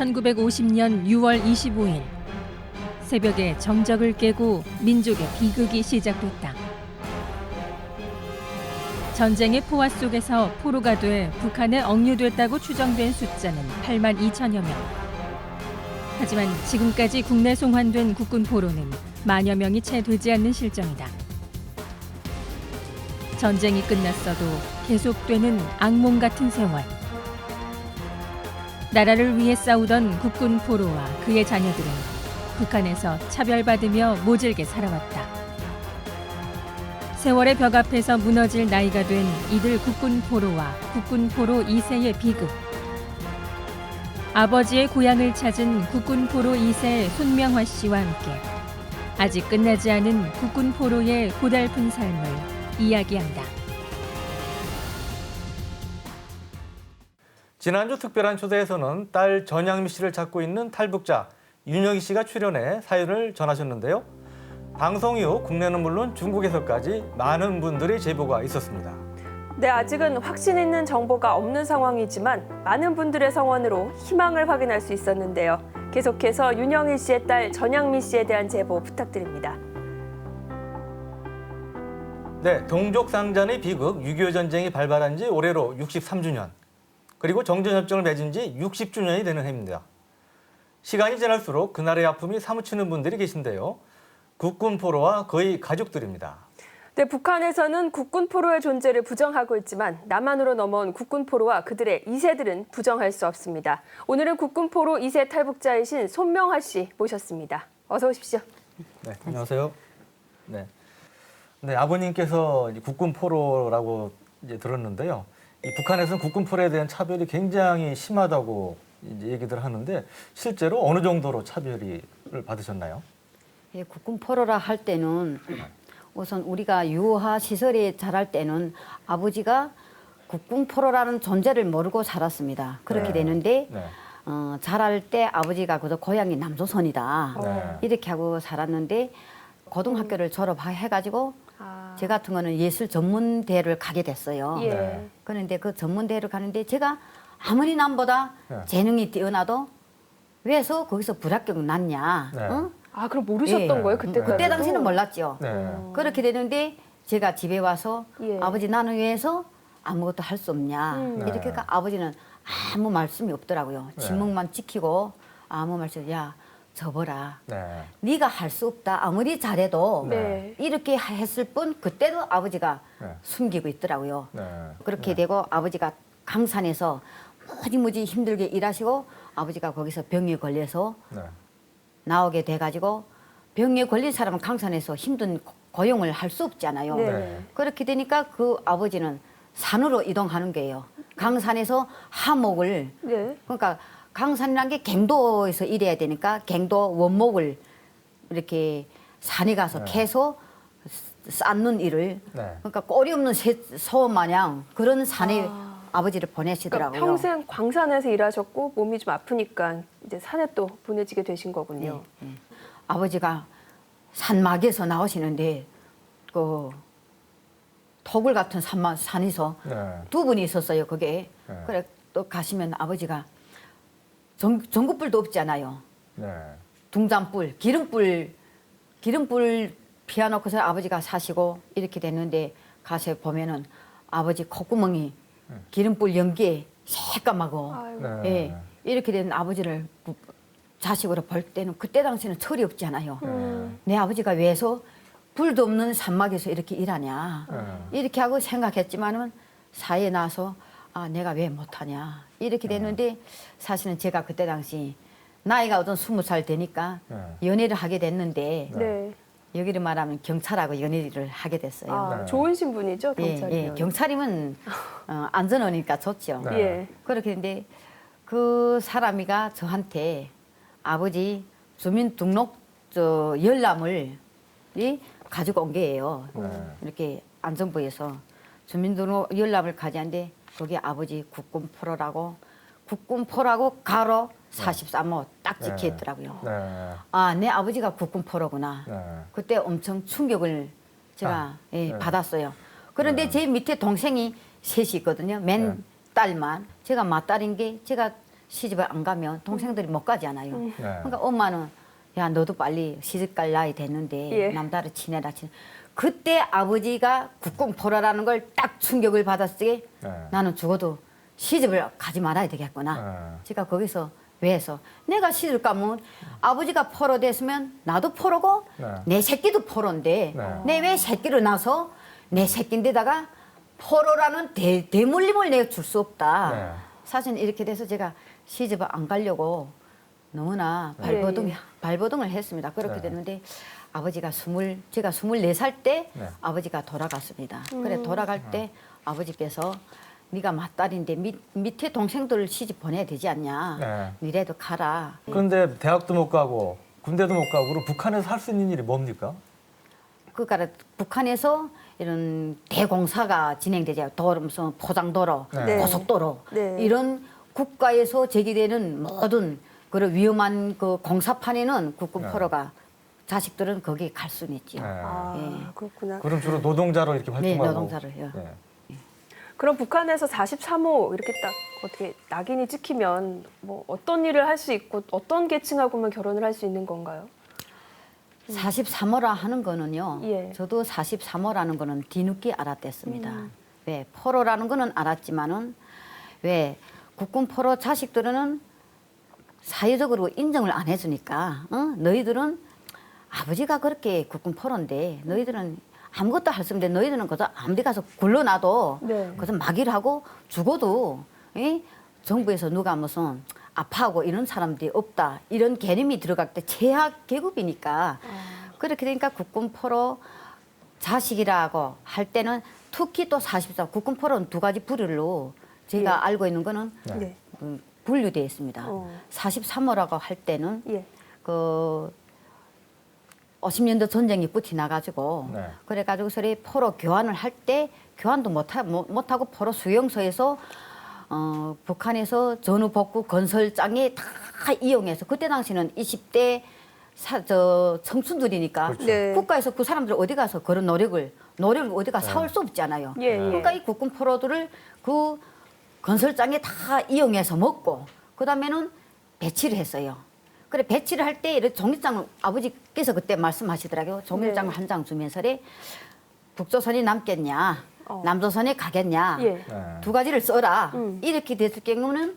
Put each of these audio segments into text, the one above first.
1950년 6월 25일 새벽에 정적을 깨고 민족의 비극이 시작됐다. 전쟁의 포화 속에서 포로가 돼 북한에 억류됐다고 추정된 숫자는 8만 2천여 명. 하지만 지금까지 국내 송환된 국군 포로는 만여 명이 채 되지 않는 실정이다. 전쟁이 끝났어도 계속되는 악몽 같은 세월. 나라를 위해 싸우던 국군 포로와 그의 자녀들은 북한에서 차별받으며 모질게 살아왔다. 세월의 벽 앞에서 무너질 나이가 된 이들 국군 포로와 국군 포로 2세의 비극. 아버지의 고향을 찾은 국군 포로 2세 손명화 씨와 함께 아직 끝나지 않은 국군 포로의 고달픈 삶을 이야기한다. 지난주 특별한 초대에서는 딸 전양미 씨를 찾고 있는 탈북자 윤영희 씨가 출연해 사연을 전하셨는데요. 방송 이후 국내는 물론 중국에서까지 많은 분들의 제보가 있었습니다. 네, 아직은 확신 있는 정보가 없는 상황이지만 많은 분들의 성원으로 희망을 확인할 수 있었는데요. 계속해서 윤영일 씨의 딸 전양미 씨에 대한 제보 부탁드립니다. 네, 동족 상잔의 비극 6.25 전쟁이 발발한 지 올해로 63주년 그리고 정전협정을 맺은 지 60주년이 되는 해입니다. 시간이 지날수록 그날의 아픔이 사무치는 분들이 계신데요. 국군 포로와 거의 가족들입니다. 네, 북한에서는 국군 포로의 존재를 부정하고 있지만 남한으로 넘어온 국군 포로와 그들의 2세들은 부정할 수 없습니다. 오늘은 국군 포로 2세 탈북자이신 손명하 씨 모셨습니다. 어서 오십시오. 네, 안녕하세요. 네. 네, 아버님께서 국군 포로라고 이제 들었는데요. 이 북한에서는 국군 포로에 대한 차별이 굉장히 심하다고 얘기들 하는데 실제로 어느 정도로 차별을 받으셨나요? 예, 국군 포로라 할 때는 우선 우리가 유아 시설에 자랄 때는 아버지가 국군 포로라는 존재를 모르고 살았습니다. 그렇게 네. 되는데 네. 어, 자랄 때 아버지가 그저 고향이 남조선이다 네. 이렇게 하고 살았는데 고등학교를 졸업해가지고 아, 제 같은 거는 예술 전문대를 가게 됐어요. 예. 네. 그런데 그 전문대를 가는데 제가 아무리 남보다 네. 재능이 뛰어나도 왜서 거기서 불합격 났냐? 네. 응? 아 그럼 모르셨던 예. 거예요 그때 그때 당시는 몰랐죠. 네. 그렇게 되는데 제가 집에 와서 예. 아버지 나는 위해서 아무것도 할 수 없냐 음. 네. 이렇게 하니까 아버지는 아무 말씀이 없더라고요. 네. 침묵만 지키고 아무 말씀 야 접어라. 네. 네가 할 수 없다. 아무리 잘해도 네. 이렇게 했을 뿐 그때도 아버지가 네. 숨기고 있더라고요. 네. 그렇게 되고 아버지가 강산에서 무지무지 힘들게 일하시고 아버지가 거기서 병에 걸려서 네. 나오게 돼가지고 병에 걸린 사람은 강산에서 힘든 고- 고용을 할 수 없잖아요. 네. 네. 그렇게 되니까 그 아버지는 산으로 이동하는 거예요. 강산에서 하목을 네. 그러니까 강산이란 게 갱도에서 일해야 되니까 갱도 원목을 이렇게 산에 가서 네. 캐서 쌓는 일을 네. 그러니까 꼬리 없는 새- 소 마냥 그런 산에 아. 버지를 그러니까 보내시더라고요. 평생 광산에서 일하셨고 몸이 좀 아프니까 이제 산에 또 보내지게 되신 거군요. 예, 예. 아버지가 산막에서 나오시는데 그 토굴 같은 산막 산에서 네. 두 분이 있었어요. 그게 네. 그래 또 가시면 아버지가 전, 전구불도 없잖아요. 네. 둥잔불, 기름불, 기름불 피워놓고서 아버지가 사시고 이렇게 됐는데 가서 보면은 아버지 콧구멍이 기름불 연기에 새까맣고. 네. 예, 이렇게 된 아버지를 부- 자식으로 볼 때는 그때 당시는 철이 없잖아요. 음. 내 아버지가 왜서 불도 없는 산막에서 이렇게 일하냐 네. 이렇게 하고 생각했지만은 사회에 나서 아 내가 왜 못하냐 이렇게 됐는데 사실은 제가 그때 당시 나이가 어떤 스무 살 되니까 네. 연애를 하게 됐는데 네. 여기를 말하면 경찰하고 연애를 하게 됐어요. 아, 네. 좋은 신분이죠, 예, 경찰이면. 예, 경찰이면 어, 안전하니까 좋죠. 네. 예. 그렇게 했는데 그 사람이가 저한테 아버지 주민등록 저 열람을 이 가지고 온 게예요. 네. 이렇게 안전부에서 주민등록 열람을 가져왔는데 거기 아버지 국군 포로라고 국군 포라고 가로 43호 딱 찍혀 있더라고요. 네. 아, 내 아버지가 국군 포로구나. 네. 그때 엄청 충격을 제가 아, 예, 네. 받았어요. 그런데 네. 제 밑에 동생이 셋이 있거든요. 맨 네. 딸만. 제가 맏딸인 게 제가 시집을 안 가면 동생들이 못 가잖아요. 음. 네. 그러니까 엄마는 야 너도 빨리 시집 갈 나이 됐는데 예. 남다를 지내라 지내. 그때 아버지가 국공 포라라는 걸 딱 충격을 받았을 때 네. 나는 죽어도 시집을 가지 말아야 되겠구나. 네. 제가 거기서 왜해서 내가 시집 가면 아버지가 포로 됐으면 나도 포로고 네. 내 새끼도 포로인데 네. 내왜 새끼를 낳아서 내 새끼인데다가 포로라는 대, 대물림을 내가 줄 수 없다. 네. 사실 이렇게 돼서 제가 시집을 안 가려고 너무나 네. 발버둥 예, 예. 발버둥을 했습니다. 그렇게 네. 됐는데 아버지가 스물 제가 스물네 살 때 네. 아버지가 돌아갔습니다. 음. 그래 돌아갈 때 아버지께서 네가 맏딸인데 밑, 밑에 동생들을 시집 보내야 되지 않냐. 네. 니래도 가라. 그런데 대학도 못 가고 군대도 못 가고 그럼 북한에서 할 수 있는 일이 뭡니까? 그러니까 북한에서 이런 대공사가 진행되죠. 도로 무슨 포장도로, 네. 고속도로 네. 이런 국가에서 제기되는 모든 그런 위험한 그 공사판에는 국군 네. 포로가 자식들은 거기 갈 수는 있죠. 네. 아, 예. 그렇구나. 그럼 주로 노동자로 이렇게 네, 활동하고 노동자로요. 네. 그럼 북한에서 43호 이렇게 딱 어떻게 낙인이 찍히면 뭐 어떤 일을 할 수 있고 어떤 계층하고만 결혼을 할 수 있는 건가요? 43호라 하는 거는요. 예. 저도 43호라는 거는 뒤늦게 알았댔습니다. 음. 왜 포로라는 거는 알았지만은 왜 국군 포로 자식들은 사회적으로 인정을 안 해주니까 어? 너희들은 아버지가 그렇게 국군 포로인데 너희들은 아무것도 할 수 없는데 너희들은 그저 아무리 가서 굴러놔도 네. 그저 막일 하고 죽어도 이 정부에서 누가 무슨 아파하고 이런 사람들이 없다 이런 개념이 들어갈 때 최악 계급이니까 그렇게 되니까 국군 포로 자식이라고 할 때는 특히 또 44, 국군 포로는 두 가지 부류로 제가 예. 알고 있는 거는 네. 네. 음, 분류되어 있습니다. 어. 43호라고 할 때는 예. 그 50년도 전쟁이 붙이 나가지고 네. 그래가지고 서리 포로 교환을 할 때 교환도 못하, 못- 못하고 포로 수용소에서 어, 북한에서 전후 복구 건설장에 다 이용해서 그때 당시는 20대 사, 저 청춘들이니까 그렇죠. 네. 국가에서 그 사람들 어디 가서 그런 노력을 노력을 어디 가 사올 수 없잖아요. 예, 예. 그러니까 이 국군 포로들을 그 건설장에 다 이용해서 먹고 그다음에는 배치를 했어요. 그래 배치를 할 때 이렇게 종이장을 아버지께서 그때 말씀하시더라고요. 종이장을 네. 한장 주면서래 북조선이 남겠냐, 어. 남조선이 가겠냐 예. 네. 두 가지를 써라. 음. 이렇게 됐을 경우는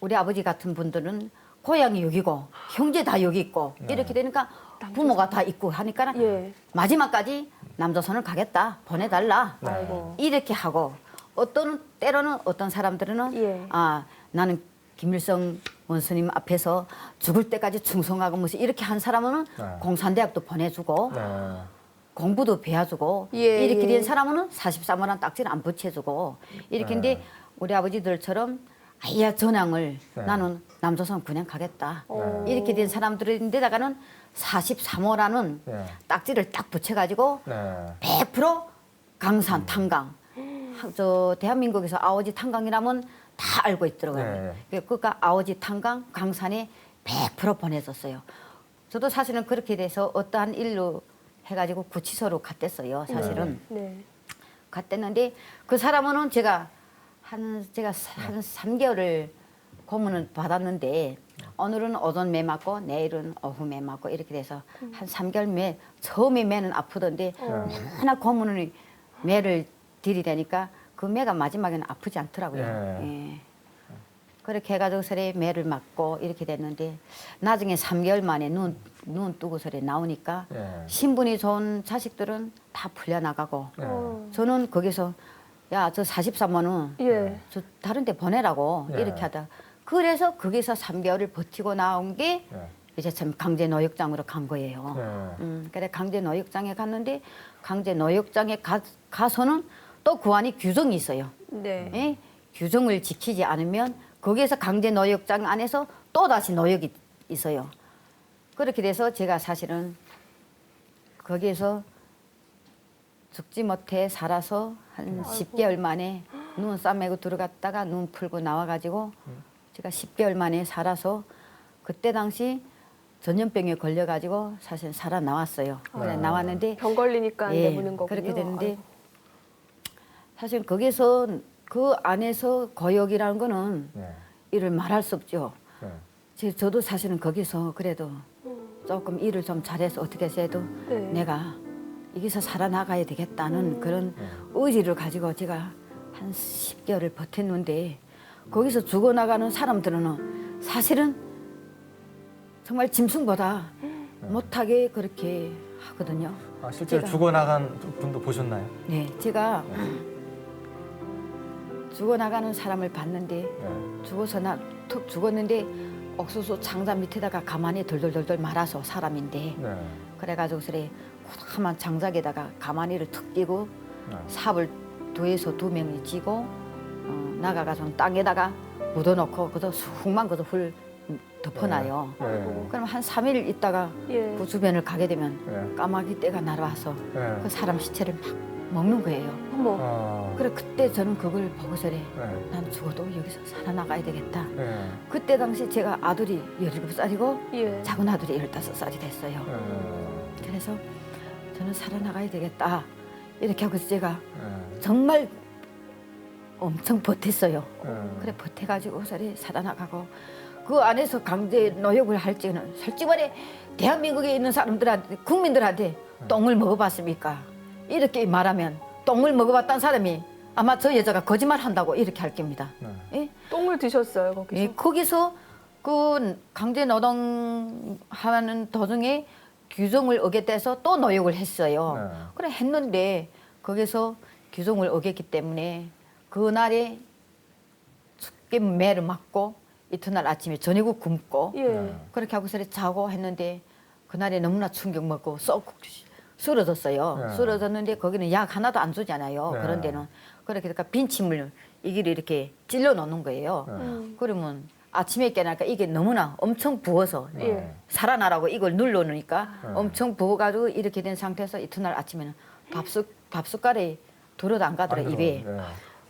우리 아버지 같은 분들은 고향이 여기고 형제 다 여기 있고 네. 이렇게 되니까 부모가 다 있고 하니까 예. 마지막까지 남조선을 가겠다 보내달라 네. 이렇게 하고 어떤 때로는 어떤 사람들은 예. 아 나는 김일성 원수님 앞에서 죽을 때까지 충성하고 무슨 이렇게 한 사람은 네. 공산대학도 보내주고 네. 공부도 배워주고 예, 이렇게 예. 된 사람은 43원한 딱지를 안 붙여주고 이렇게 했는데 네. 우리 아버지들처럼 아야 전향을 네. 나는 남조선 그냥 가겠다 어. 이렇게 된 사람들인데다가는 43호라는 네. 딱지를 딱 붙여가지고 네. 100% 강산 탄강 하- 저 대한민국에서 아오지 탄강이라면 다 알고 있더라고요. 네. 그러니까 아오지 탄강 강산에 100% 보내줬어요. 저도 사실은 그렇게 돼서 어떠한 일로 해가지고 구치소로 갔댔어요. 사실은 네. 갔댔는데 그 사람은 제가 한 제가 한 3개월을 고문을 받았는데 오늘은 오전 매 맞고 내일은 오후 매 맞고 이렇게 돼서 한 3개월 매 처음에 매는 아프던데 하나 고문을 매를 들이대니까 그 매가 마지막에는 아프지 않더라고요. 예. 예. 그렇게 해가지고 서래 매를 맞고 이렇게 됐는데 나중에 3개월 만에 눈, 눈 뜨고 서래 나오니까 예. 신분이 좋은 자식들은 다 풀려나가고 네. 어. 저는 거기서 야 저 43만 원 예. 저 다른 데 보내라고 네. 이렇게 하다 그래서 거기서 3개월을 버티고 나온 게 네. 이제 참 강제 노역장으로 간 거예요. 네. 음, 그래 강제 노역장에 갔는데 강제 노역장에 가, 가서는 또그 안에 규정이 있어요. 네. 예? 규정을 지키지 않으면 거기에서 강제 노역장 안에서 또 다시 노역이 있어요. 그렇게 돼서 제가 사실은 거기에서 죽지 못해 살아서 한 10개월 만에 눈 싸매고 들어갔다가 눈 풀고 나와가지고 제가 10개월 만에 살아서 그때 당시 전염병에 걸려가지고 사실 살아 나왔어요. 그래 나왔는데 병 걸리니까 예, 내보는 거군요. 그렇게 됐는데 아이고. 사실 거기서 그 안에서 거역이라는 거는 네. 일을 말할 수 없죠. 네. 제- 저도 사실은 거기서 그래도 조금 일을 좀 잘해서 어떻게 해도 네. 내가 여기서 살아나가야 되겠다는 그런 의지를 가지고 제가 한 10개월을 버텼는데 거기서 죽어나가는 사람들은 사실은 정말 짐승보다 못하게 그렇게 하거든요. 아, 실제로 제가- 죽어나간 분도 보셨나요? 네, 제가 죽어나가는 사람을 봤는데 네. 죽어서 나툭 죽었는데 옥수수 창자 밑에다가 가만히 돌돌돌돌 말아서 사람인데 네. 그래가지고 그래 하만 장작에다가 가만히를 툭 끼고 네. 삽을 두에서 두 명이 쥐고 어, 나가가지고 땅에다가 묻어놓고 그저 훅만 그저 훌 덮어놔요. 네. 그럼 한 3일 있다가 예. 그 주변을 가게 되면 네. 까마귀 떼가 날아와서 네. 그 사람 시체를 막 먹는 거예요. 어머. 아, 그래 그때 저는 그걸 보고서래 네. 난 죽어도 여기서 살아나가야 되겠다. 네. 그때 당시 제가 아들이 17살이고 예. 작은 아들이 15살이 됐어요. 네. 그래서 저는 살아나가야 되겠다. 이렇게 하고 제가 네. 정말 엄청 버텼어요. 네. 그래 버텨가지고 살이 살아나가고 그 안에서 강제 노역을 할지는 솔직히 말해 대한민국에 있는 사람들한테 국민들한테 똥을 먹어봤습니까? 이렇게 말하면 똥을 먹어봤다는 사람이 아마 저 여자가 거짓말 한다고 이렇게 할 겁니다. 네. 예? 똥을 드셨어요 거기서. 예, 거기서 그 강제 노동하는 도중에 규정을 어겼대서 또 노역을 했어요. 네. 그래 했는데 거기서 규정을 어겼기 때문에 그날에 춥게 매를 맞고 이튿날 아침에 저녁을 굶고 예. 네. 그렇게 하고서 자고 했는데 그날에 너무나 충격 먹고 썩 쓰러졌어요. 네. 쓰러졌는데 거기는 약 하나도 안 주잖아요. 네. 그런 데는 그렇게 그러니까 빈 침을 이기를 이렇게 찔러 놓는 거예요. 네. 음. 그러면 아침에 깨나니까 이게 너무나 엄청 부어서 예. 살아나라고 이걸 눌러 놓으니까 네. 엄청 부어가지고 이렇게 된 상태에서 이튿날 아침에는 밥숟 밥숟갈에 들어도 안 가더라 안 입에. 네.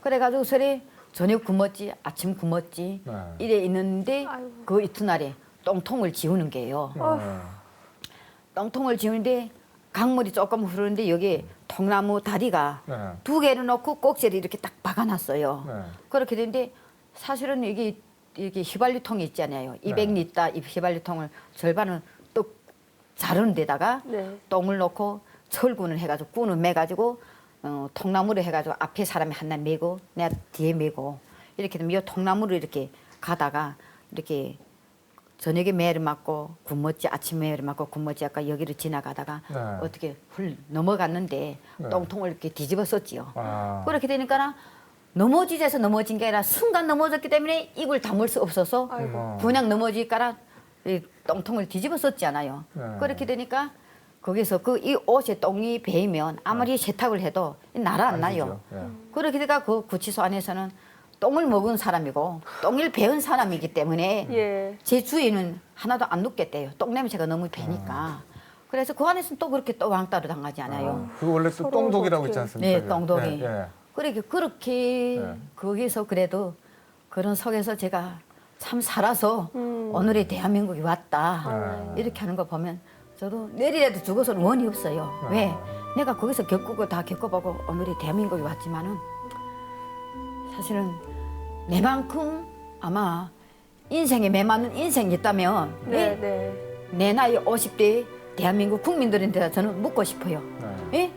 그래가지고 설에 저녁 굶었지 아침 굶었지 네. 이래 있는데 아이고. 그 이튿날에 똥통을 지우는 게요. 네. 똥통을 지우는데 강물이 조금 흐르는데 여기에 통나무 다리가 네. 두 개를 넣고 꼭지를 이렇게 딱 박아놨어요. 네. 그렇게 되는데 사실은 이게 이게 휘발유통이 있잖아요. 네. 200리터 이 휘발유통을 절반은 또 자르는 데다가 네. 똥을 넣고 철군을 해가지고 꾼을 매가지고 어, 통나무를 해가지고 앞에 사람이 하나 메고 내가 뒤에 메고 이렇게 되면 이 통나무를 이렇게 가다가 이렇게 저녁에 매를 맞고 굶었지 아침 매를 맞고 굶었지 아까 여기를 지나가다가 네. 어떻게 훌 넘어갔는데 네. 똥통을 이렇게 뒤집었었지요. 아. 그렇게 되니까 넘어지자서 넘어진 게 아니라 순간 넘어졌기 때문에 입을 다물 수 없어서 아이고. 어. 그냥 넘어지니까 이 똥통을 뒤집었었잖아요. 네. 그렇게 되니까 거기서 그 이 옷에 똥이 배이면 아무리 세탁을 해도 날아 안 나요. 네. 그렇게 되니까 그 구치소 안에서는 똥을 먹은 사람이고 똥을 배운 사람이기 때문에 예. 제 주위는 하나도 안 눕겠대요. 똥 냄새가 너무 배니까. 그래서 그 안에서는 또 그렇게 또 왕따를 당하지 않아요. 그 원래 또 서로 똥독이라고 어떻게- 있지 않습니까? 네, 그게? 똥독이. 네, 네. 그렇게 그렇게 네. 거기서 그래도 그런 속에서 제가 참 살아서 음. 오늘의 대한민국이 왔다 네. 이렇게 하는 거 보면 저도 내일이라도 죽어서는 원이 없어요. 네. 왜? 내가 거기서 겪고 다 겪어보고 오늘의 대한민국이 왔지만은 사실은 내만큼 아마 인생에 매맞는 인생이 있다면 네. 왜? 네. 내 나이 50대 대한민국 국민들한테 저는 묻고 싶어요. 네. 예?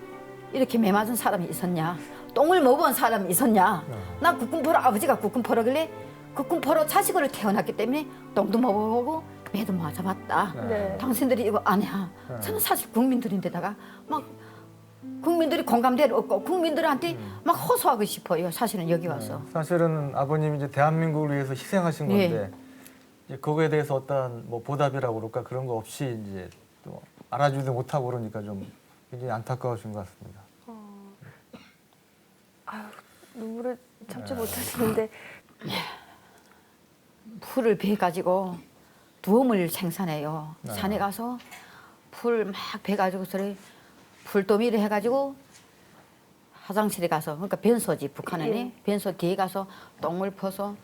이렇게 매맞은 사람이 있었냐? 똥을 먹은 사람이 있었냐? 네. 나 국군포로 아버지가 국군포로길래 국군포로 자식으로 태어났기 때문에 똥도 먹어보고 매도 맞아봤다. 네. 네. 당신들이 이거 아니야. 네. 저는 사실 국민들인데다가 막 국민들이 공감대를 얻고 국민들한테 음. 막 호소하고 싶어요. 사실은 여기 와서. 사실은 아버님이 이제 대한민국을 위해서 희생하신 네. 건데 이제 그거에 대해서 어떤 뭐 보답이라고 그럴까 그런 거 없이 이제 또 알아주지도 못하고 그러니까 좀 굉장히 안타까우신 것 같습니다. 아유, 눈물을 참지 네. 못하시는데 풀을 베 가지고 두엄을 생산해요. 네. 산에 가서 풀 막 베 가지고 소리 풀도미를 해가지고 화장실에 가서 그러니까 변소지 북한은 예. 변소 뒤에 가서 똥을 퍼서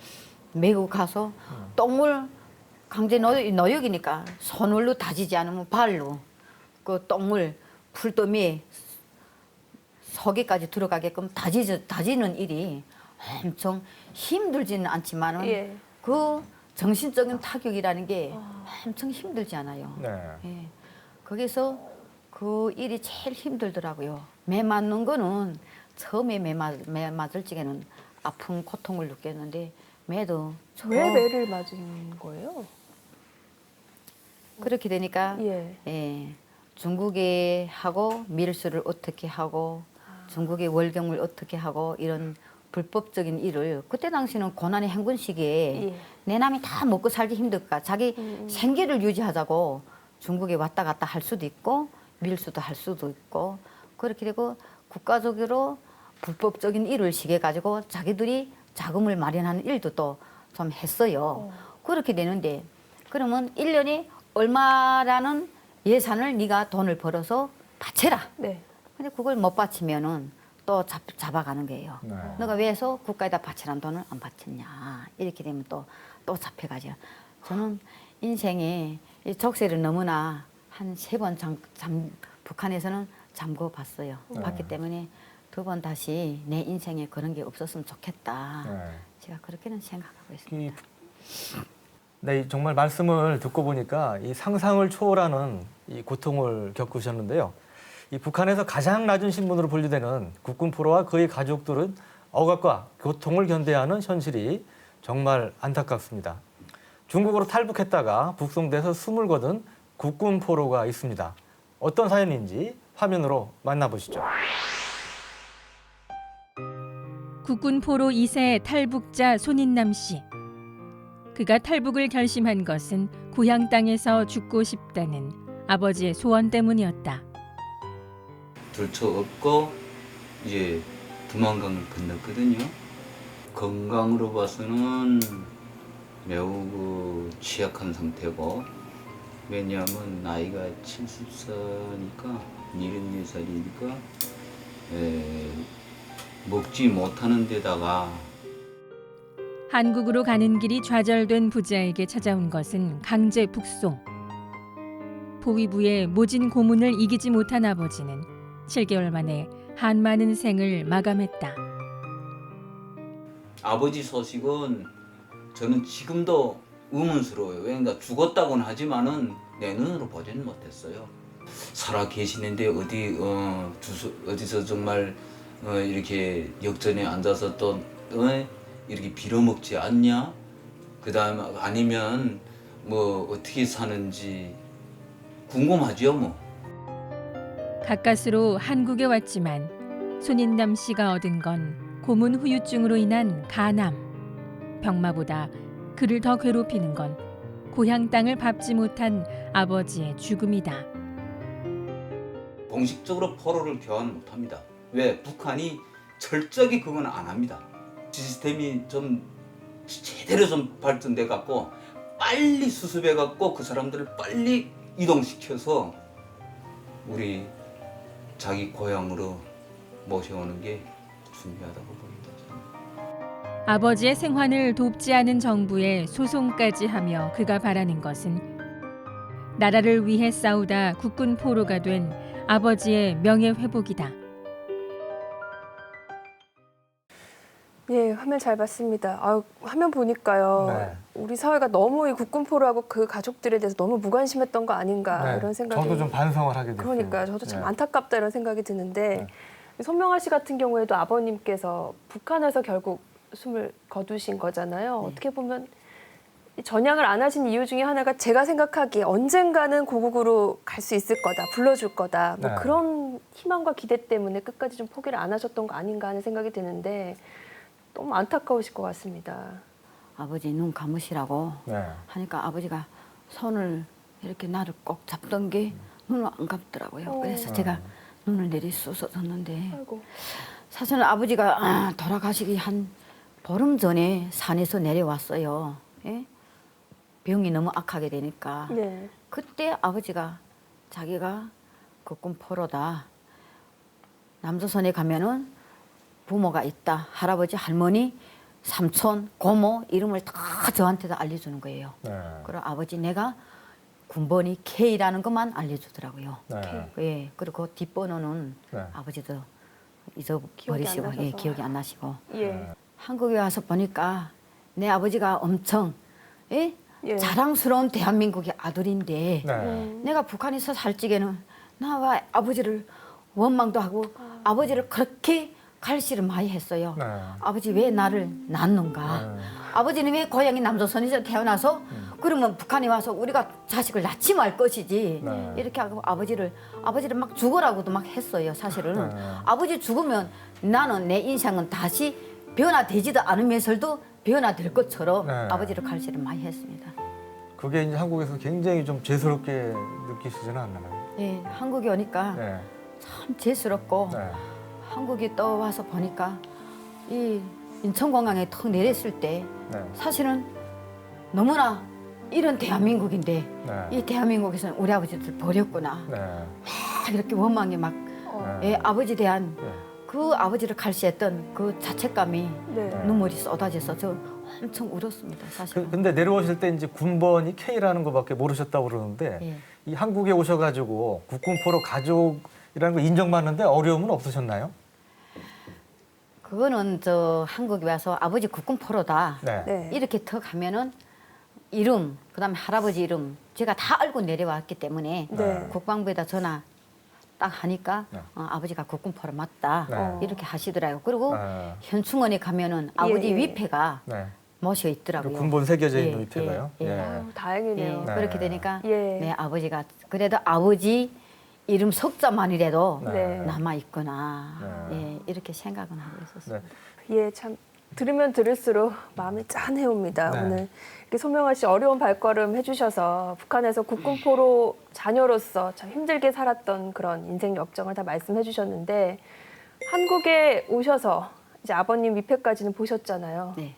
메고 가서 음. 똥을 강제 노역, 노역 이니까 손으로 다지지 않으면 발로 그 똥을 풀도미에 속에까지 들어가게끔 다지 다지는 일이 엄청 힘들지는 않지만은 예. 그 정신적인 타격이라는 게 엄청 힘들지 않아요. 네. 예. 거기서 그 일이 제일 힘들더라고요. 매 맞는 거는 처음에 매, 맞, 매 맞을 적에는 아픈 고통을 느꼈는데 매도 저- 왜 매를 맞은 거예요? 그렇게 되니까 예. 예, 중국에 하고 밀수를 어떻게 하고 중국의 월경을 어떻게 하고 이런 불법적인 일을 그때 당시는 고난의 행군 시기에 예. 내 남이 다 먹고 살기 힘들까 자기 음. 생계를 유지하자고 중국에 왔다 갔다 할 수도 있고 밀수도 할 수도 있고 그렇게 되고 국가적으로 불법적인 일을 시게 가지고 자기들이 자금을 마련하는 일도 또 좀 했어요. 그렇게 되는데 그러면 일년에 얼마라는 예산을 네가 돈을 벌어서 바쳐라. 네. 근데 그걸 못 바치면은 또 잡, 잡아가는 거예요. 네. 너가 왜서 국가에다 바치란 돈을 안 바쳤냐. 이렇게 되면 또, 또 잡혀가죠. 저는 인생에 이 족쇄를 너무나 한 세 번 잠, 잠, 북한에서는 잠궈 봤어요. 네. 봤기 때문에 두 번 다시 내 인생에 그런 게 없었으면 좋겠다. 네. 제가 그렇게는 생각하고 있습니다. 이, 네, 정말 말씀을 듣고 보니까 이 상상을 초월하는 이 고통을 겪으셨는데요. 이 북한에서 가장 낮은 신분으로 분류되는 국군 포로와 그의 가족들은 억압과 고통을 견뎌야 하는 현실이 정말 안타깝습니다. 중국으로 탈북했다가 북송돼서 숨을 거둔 국군 포로가 있습니다. 어떤 사연인지 화면으로 만나보시죠. 국군 포로 2세 탈북자 손인남 씨. 그가 탈북을 결심한 것은 고향 땅에서 죽고 싶다는 아버지의 소원 때문이었다. 둘째 없고 이제 두만강을 건넜거든요. 건강으로 봐서는 매우 그 취약한 상태고 왜냐하면 나이가 70살이니까 74살이니까 먹지 못하는 데다가 한국으로 가는 길이 좌절된 부자에게 찾아온 것은 강제 북송. 포위부의 모진 고문을 이기지 못한 아버지는 7개월 만에 한 많은 생을 마감했다. 아버지 소식은 저는 지금도 의문스러워요. 그러니까 죽었다고는 하지만은 내 눈으로 보지는 못했어요. 살아 계시는데 어디 어 주소, 어디서 정말 어, 이렇게 역전에 앉아서 또 어, 이렇게 빌어먹지 않냐? 그다음 아니면 뭐 어떻게 사는지 궁금하죠, 뭐. 가까스로 한국에 왔지만 손인남 씨가 얻은 건 고문 후유증으로 인한 간암. 병마보다 그를 더 괴롭히는 건 고향 땅을 밟지 못한 아버지의 죽음이다. 공식적으로 포로를 교환 못합니다. 왜? 북한이 철저하게 그건 안 합니다. 시스템이 좀 제대로 좀 발전돼 갖고 빨리 수습해 갖고 그 사람들을 빨리 이동시켜서 우리 자기 고향으로 모셔오는 게 중요하다고 봅니다. 아버지의 생환을 돕지 않은 정부에 소송까지 하며 그가 바라는 것은 나라를 위해 싸우다 국군 포로가 된 아버지의 명예 회복이다. 예, 화면 잘 봤습니다. 아, 화면 보니까요. 네. 우리 사회가 너무 이 국군포로하고 그 가족들에 대해서 너무 무관심했던 거 아닌가 네, 이런 생각이 저도 좀 반성을 하게 됐어요. 그러니까요. 저도 참 네. 안타깝다 이런 생각이 드는데 손명아 씨 같은 경우에도 아버님께서 북한에서 결국 숨을 거두신 거잖아요. 네. 어떻게 보면 이 전향을 안 하신 이유 중에 하나가 제가 생각하기에 언젠가는 고국으로 갈 수 있을 거다, 불러줄 거다, 뭐 네. 그런 희망과 기대 때문에 끝까지 좀 포기를 안 하셨던 거 아닌가 하는 생각이 드는데 너무 안타까우실 것 같습니다. 아버지 눈 감으시라고 네. 하니까 아버지가 손을 이렇게 나를 꼭 잡던 게 눈을 안 감더라고요. 어. 그래서 제가 눈을 내리쏘서졌는데 아이고. 사실은 아버지가 아, 돌아가시기 한 보름 전에 산에서 내려왔어요. 예? 병이 너무 악하게 되니까 네. 그때 아버지가 자기가 국군 포로다. 남조선에 가면은 부모가 있다. 할아버지, 할머니, 삼촌, 고모 이름을 다 저한테 다 알려주는 거예요. 네. 그리고 아버지 내가 군번이 K라는 것만 알려주더라고요. 네. 예, 그리고 그 뒷번호는 네. 아버지도 기억이 안 잊어버리시고, 예, 나셔서. 기억이 안 나시고 예. 한국에 와서 보니까 내 아버지가 엄청 예? 예. 자랑스러운 대한민국의 아들인데 네. 음. 내가 북한에서 살 적에는 나와 아버지를 원망도 하고 아. 버지를 그렇게 갈시를 많이 했어요. 네. 아버지 왜 나를 낳는가? 네. 아버지는 왜 고향이 남조선에서 태어나서 그러면 북한에 와서 우리가 자식을 낳지 말 것이지 네. 이렇게 하고 아버지를 아버지를 막 죽어라고도 막 했어요 사실은 네. 아버지 죽으면 나는 내 인생은 다시 변화되지도 않으면서도 변화될 것처럼 네. 아버지를 갈시를 많이 했습니다. 그게 이제 한국에서 굉장히 좀 죄스럽게 느끼시지는 않나요? 예, 한국에 오니까 네. 참 죄스럽고 네. 한국에 떠와서 보니까 이 인천공항에 턱 내렸을 때 네. 사실은 너무나 이런 대한민국인데 네. 이 대한민국에서는 우리 아버지들 버렸구나 네. 막 이렇게 원망이 막 어, 네. 예, 아버지 대한 네. 그 아버지를 갈시했던 그 자책감이 네. 눈물이 쏟아져서 저 엄청 울었습니다 사실. 그, 근데 내려오실 때 이제 군번이 K라는 것밖에 모르셨다고 그러는데 예. 이 한국에 오셔가지고 국군포로 가족이라는 거 인정받는데 어려움은 없으셨나요? 그거는 저 한국에 와서 아버지 국군 포로다 네. 네. 이렇게 턱 하면은 이름 그다음에 할아버지 이름 제가 다 알고 내려왔기 때문에 네. 국방부에다 전화 딱 하니까 네. 어, 아버지가 국군 포로 맞다 네. 이렇게 하시더라고요. 그리고 네. 현충원에 가면은 아버지 예. 위패가 네. 모셔 있더라고요. 그 군본 새겨져 있는 예, 위패가요. 예, 예. 아유, 예, 다행이네요. 네. 그렇게 되니까 예. 내 아버지가 그래도 아버지 이름 석자만이라도 네. 남아 있구나. 네. 예, 이렇게 생각은 하고 있었어요. 네. 예, 참 들으면 들을수록 마음이 짠해옵니다. 네. 오늘 이렇게 소명아 씨 어려운 발걸음 해주셔서 북한에서 국군포로 자녀로서 참 힘들게 살았던 그런 인생 역정을 다 말씀해주셨는데 한국에 오셔서 이제 아버님 위패까지는 보셨잖아요. 네.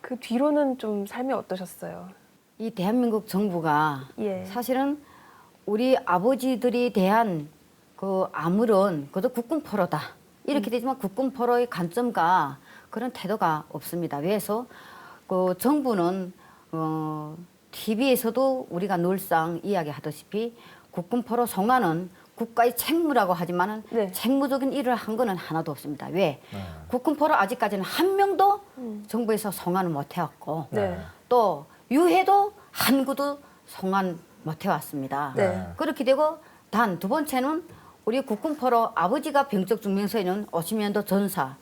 그 뒤로는 좀 삶이 어떠셨어요? 이 대한민국 정부가 예. 사실은 우리 아버지들이 대한 그 아무런 그도 국군포로다 이렇게 되지만 국군포로의 관점과 그런 태도가 없습니다. 왜서 그 정부는 어, TV에서도 우리가 늘상 이야기하다시피 국군포로 송환은 국가의 책무라고 하지만은 네. 책무적인 일을 한 거는 하나도 없습니다. 왜? 네. 국군포로 아직까지는 한 명도 음. 정부에서 송환을 못 해왔고 네. 또 유해도 한 구도 송환 못 해왔습니다. 네. 그렇게 되고 단 두 번째는 우리 국군포로 아버지가 병적 증명서에는 50년도 전사,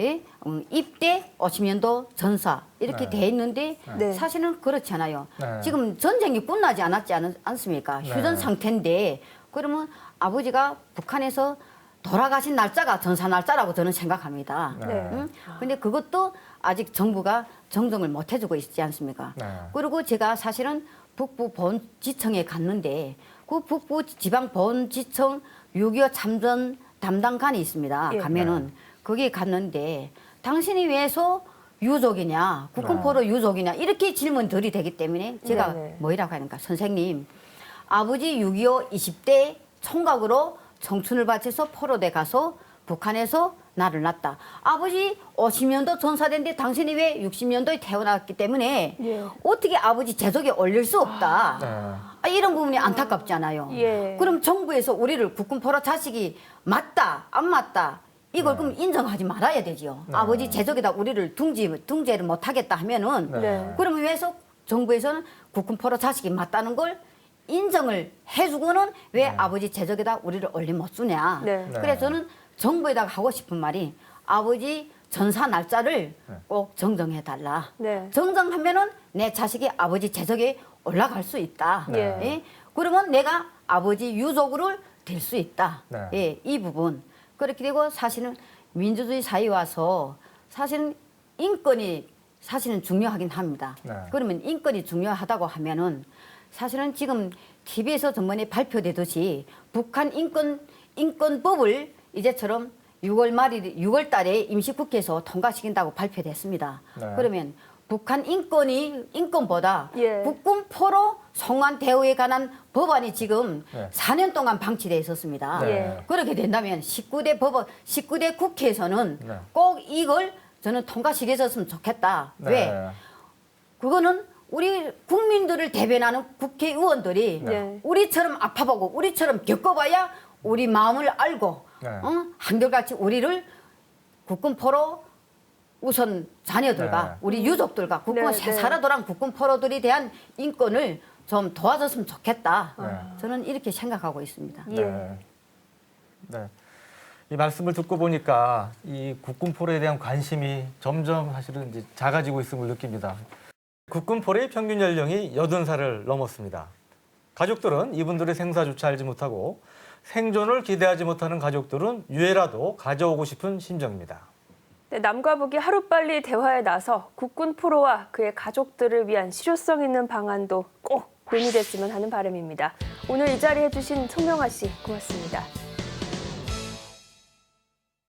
예? 음, 입대 50년도 전사 이렇게 네. 돼 있는데 네. 사실은 그렇지 않아요. 네. 지금 전쟁이 끝나지 않았지 않, 않습니까? 네. 휴전 상태인데 그러면 아버지가 북한에서 돌아가신 날짜가 전사 날짜라고 저는 생각합니다. 네. 네. 응? 근데 그것도 아직 정부가 정정을 못 해주고 있지 않습니까? 네. 그리고 제가 사실은 북부 본지청에 갔는데 그 북부 지방 본지청 6.25 참전 담당관이 있습니다. 예. 가면은 거기에 갔는데 당신이 왜서 유족이냐 국군포로 유족이냐 이렇게 질문들이 되기 때문에 제가 네, 네. 뭐라고 하는가 선생님 아버지 6.25 20대 총각으로 청춘을 바쳐서 포로대 가서 북한에서 나를 낳았다. 아버지 50년도 전사된데 당신이 왜 60년도에 태어났기 때문에 예. 어떻게 아버지 제적에 올릴 수 없다. 네. 아, 이런 부분이 안타깝잖아요. 예. 그럼 정부에서 우리를 국군 포로 자식이 맞다, 안 맞다. 이걸 그럼 인정하지 말아야 되지요. 네. 아버지 제적에다 우리를 둥지, 둥지를 못 하겠다 하면은 네. 네. 그러면 왜서 정부에서는 국군 포로 자식이 맞다는 걸 인정을 해주고는 왜 네. 아버지 제적에다 우리를 올리 못 주냐. 네. 네. 그래서 저는 정부에다가 하고 싶은 말이 아버지 전사 날짜를 네. 꼭 정정해 달라. 네. 정정하면은 내 자식이 아버지 재적에 올라갈 수 있다. 네. 예? 그러면 내가 아버지 유족으로 될 수 있다. 네. 예, 이 부분. 그렇게 되고 사실은 민주주의 사회 와서 사실은 인권이 사실은 중요하긴 합니다. 네. 그러면 인권이 중요하다고 하면은 사실은 지금 TV에서 전번에 발표되듯이 북한 인권 인권법을 이제처럼 6월 말일 6월 달에 임시국회에서 통과시킨다고 발표됐습니다. 네. 그러면 북한 인권이 인권보다 예. 국군 포로 송환 대우에 관한 법안이 지금 네. 4년 동안 방치돼 있었습니다. 네. 그렇게 된다면 19대 법원 19대 국회에서는 네. 꼭 이걸 저는 통과시켜줬으면 좋겠다. 네. 왜? 그거는 우리 국민들을 대변하는 국회의원들이 네. 우리처럼 아파보고 우리처럼 겪어봐야 우리 마음을 알고 네. 어? 한결같이 우리를 국군포로 우선 자녀들과 네. 우리 유족들과 국군 네, 사 네. 살아 돌아온 국군 포로들에 대한 인권을 좀 도와줬으면 좋겠다. 네. 저는 이렇게 생각하고 있습니다. 예. 네. 네. 이 말씀을 듣고 보니까 이 국군 포로에 대한 관심이 점점 사실은 이제 작아지고 있음을 느낍니다. 국군 포로의 평균 연령이 80살을 넘었습니다. 가족들은 이분들의 생사조차 알지 못하고 생존을 기대하지 못하는 가족들은 유해라도 가져오고 싶은 심정입니다. 네, 남과 북이 하루빨리 대화에 나서 국군 포로와 그의 가족들을 위한 실효성 있는 방안도 꼭 논의됐으면 하는 바람입니다. 오늘 이 자리에 주신 송명아 씨 고맙습니다.